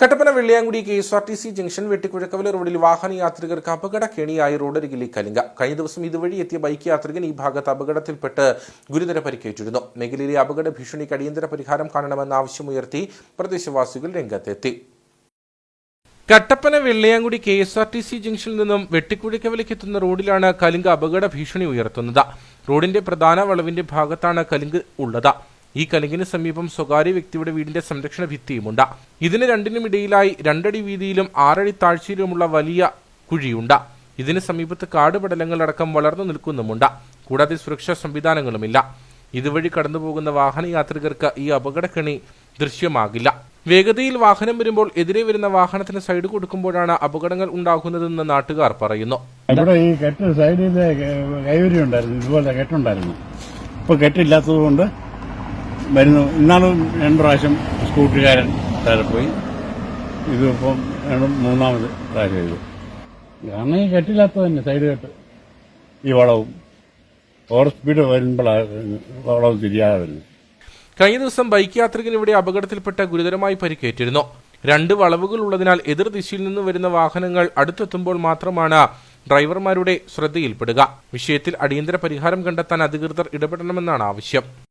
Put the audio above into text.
Kattappana Velliyankudi K S R T C junction Vettikuzhakkavala റോഡിൽ വാഹന യാത്രികർക്ക് അപകട കെണിയായി റോഡരികിലെ കലിംഗ. കഴിഞ്ഞ ദിവസം ഇതുവഴി എത്തിയ ബൈക്ക് യാത്രികൻ ഈ ഭാഗത്ത് അപകടത്തിൽപ്പെട്ട് ഗുരുതര പരിക്കേറ്റിരുന്നു. മേഖലയിലെ അപകട ഭീഷണിക്ക് അടിയന്തര പരിഹാരം കാണണമെന്ന ആവശ്യമുയർത്തി പ്രദേശവാസികൾ രംഗത്തെത്തി. Kattappana Vellayankudi K S R T C ജംഗ്ഷനിൽ നിന്നും വെട്ടിക്കുഴിക്കവലേക്ക് എത്തുന്ന റോഡിലാണ് കലിങ്ക് അപകട ഭീഷണി ഉയർത്തുന്നത്. റോഡിന്റെ പ്രധാന വളവിന്റെ ഭാഗത്താണ് കലിങ്ക് ഉള്ളത്. ഈ കലിങ്കിന് സമീപം സ്വകാര്യ വ്യക്തിയുടെ വീടിന്റെ സംരക്ഷണ ഭിത്തിയുമുണ്ട്. ഇതിന് രണ്ടിനും ഇടയിലായി രണ്ടടി വീതിയിലും ആറടി താഴ്ചയിലുമുള്ള വലിയ കുഴിയുണ്ട്. ഇതിന് സമീപത്ത് കാടുപടലങ്ങളടക്കം വളർന്നു നിൽക്കുന്നുമുണ്ട്. കൂടാതെ സുരക്ഷാ സംവിധാനങ്ങളുമില്ല. ഇതുവഴി കടന്നുപോകുന്ന വാഹന യാത്രികർക്ക് ഈ അപകടക്കെണി ദൃശ്യമാകില്ല. വേഗതയിൽ വാഹനം വരുമ്പോൾ എതിരെ വരുന്ന വാഹനത്തിന് സൈഡ് കൊടുക്കുമ്പോഴാണ് അപകടങ്ങൾ ഉണ്ടാകുന്നതെന്ന് നാട്ടുകാർ പറയുന്നു. ഇവിടെ ഈ കെട്ട് സൈഡിൽ കൈവരി ഉണ്ടായിരുന്നു ഇതുപോലെ കെട്ടുണ്ടായിരുന്നു. ഇപ്പൊ കെട്ടില്ലാത്തത് കൊണ്ട് വരുന്നു. ഇന്നാണ് രണ്ട് പ്രാവശ്യം സ്കൂട്ടുകാരൻ താഴെ പോയി. ഇതിപ്പം മൂന്നാമത് പ്രാവശ്യം ചെയ്തു. കാരണം ഈ കെട്ടില്ലാത്ത തന്നെ സൈഡ് കെട്ട്. ഈ വളവും. ഓവർ സ്പീഡ് വരുമ്പോഴാണ് വളവ് തിരിയാതെ വരുന്നത്. കഴിഞ്ഞ ദിവസം ബൈക്ക് യാത്രികൻ ഇവിടെ അപകടത്തിൽപ്പെട്ട ഗുരുതരമായി പരിക്കേറ്റിരുന്നു. രണ്ട് വളവുകൾ ഉള്ളതിനാൽ എതിർദിശയിൽ നിന്ന് വരുന്ന വാഹനങ്ങൾ അടുത്തെത്തുമ്പോൾ മാത്രമാണ് ഡ്രൈവർമാരുടെ ശ്രദ്ധയിൽപ്പെടുക. വിഷയത്തിൽ അടിയന്തര പരിഹാരം കണ്ടെത്താൻ അധികൃതർ ഇടപെടണമെന്നാണ് ആവശ്യം.